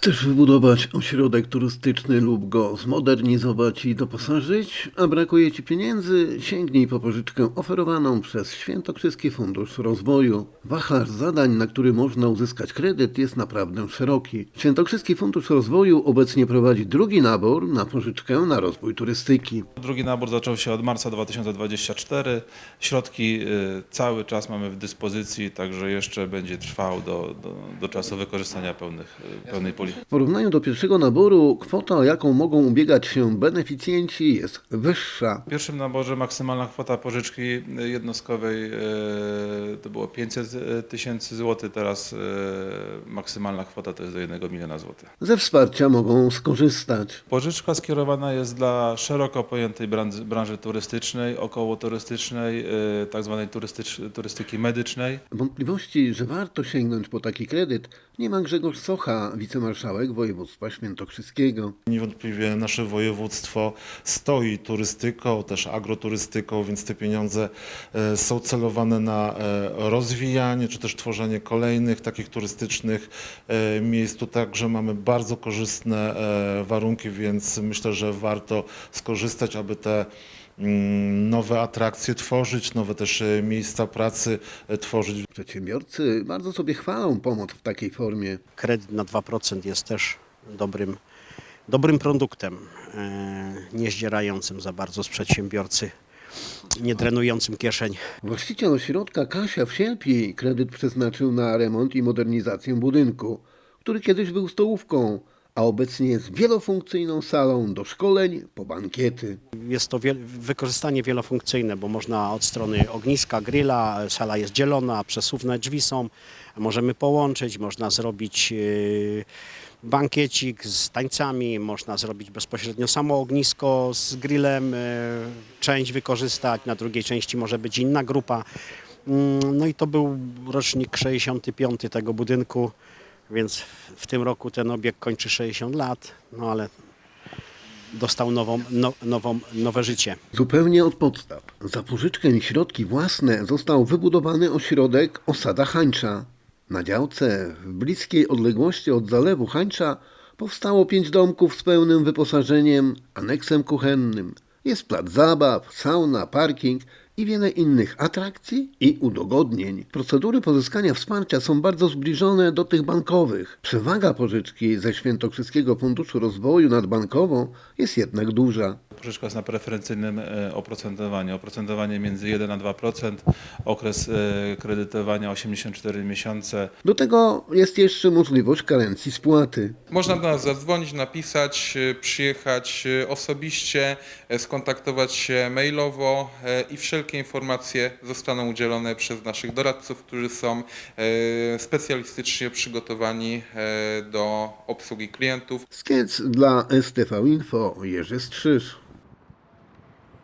Chcesz wybudować ośrodek turystyczny lub go zmodernizować i doposażyć, a brakuje Ci pieniędzy? Sięgnij po pożyczkę oferowaną przez Świętokrzyski Fundusz Rozwoju. Wachlarz zadań, na który można uzyskać kredyt jest naprawdę szeroki. Świętokrzyski Fundusz Rozwoju obecnie prowadzi drugi nabór na pożyczkę na rozwój turystyki. Drugi nabór zaczął się od marca 2024. Środki y, cały czas mamy w dyspozycji, także jeszcze będzie trwał do, do, do czasu wykorzystania pełnych, y, pełnej W porównaniu do pierwszego naboru kwota, o jaką mogą ubiegać się beneficjenci jest wyższa. W pierwszym naborze maksymalna kwota pożyczki jednostkowej y, to było 500 tysięcy złotych, teraz y, maksymalna kwota to jest do 1 miliona złotych. Ze wsparcia mogą skorzystać. Pożyczka skierowana jest dla szeroko pojętej branży, branży turystycznej, okołoturystycznej, y, tak zwanej turystyki medycznej. Wątpliwości, że warto sięgnąć po taki kredyt, nie ma Grzegorz Socha, wicemarszałek województwa świętokrzyskiego. Niewątpliwie nasze województwo stoi turystyką, też agroturystyką, więc te pieniądze e, są celowane na e, rozwijanie czy też tworzenie kolejnych takich turystycznych e, miejsc. Tu także mamy bardzo korzystne warunki, więc myślę, że warto skorzystać, aby te nowe atrakcje tworzyć, nowe też e, miejsca pracy e, tworzyć. Przedsiębiorcy bardzo sobie chwalą pomoc w takiej formie. kredyt na 2% jest też dobrym, dobrym produktem, e, nie zdzierającym za bardzo z przedsiębiorcy, nie drenującym kieszeń. Właściciel ośrodka Kasia w Sielpi kredyt przeznaczył na remont i modernizację budynku, który kiedyś był stołówką, a obecnie jest wielofunkcyjną salą do szkoleń po bankiety. Jest to wiel- wykorzystanie wielofunkcyjne, bo można od strony ogniska, grilla, sala jest dzielona, przesuwne drzwi są, możemy połączyć, można zrobić e, bankiecik z tańcami, można zrobić bezpośrednio samo ognisko z grillem, e, część wykorzystać, na drugiej części może być inna grupa. Mm, No i to był rocznik 65 tego budynku, więc w tym roku ten obiekt kończy 60 lat, no ale dostał nową, no, nową, nowe życie. Zupełnie od podstaw. Za pożyczkę i środki własne został wybudowany ośrodek Osada Hańcza. Na działce w bliskiej odległości od zalewu Hańcza powstało pięć domków z pełnym wyposażeniem, aneksem kuchennym. Jest plac zabaw, sauna, parking i wiele innych atrakcji i udogodnień. Procedury pozyskania wsparcia są bardzo zbliżone do tych bankowych. Przewaga pożyczki ze Świętokrzyskiego Funduszu Rozwoju nad bankową jest jednak duża. Pożyczka jest na preferencyjnym e, oprocentowaniu. Oprocentowanie między 1 a 2%, okres e, kredytowania 84 miesiące. Do tego jest jeszcze możliwość karencji spłaty. Można do nas zadzwonić, napisać, y, przyjechać osobiście, e, skontaktować się mailowo e, i wszelkie informacje zostaną udzielone przez naszych doradców, którzy są e, specjalistycznie przygotowani e, do obsługi klientów. Skiec dla STV Info Jerzy Strzyż.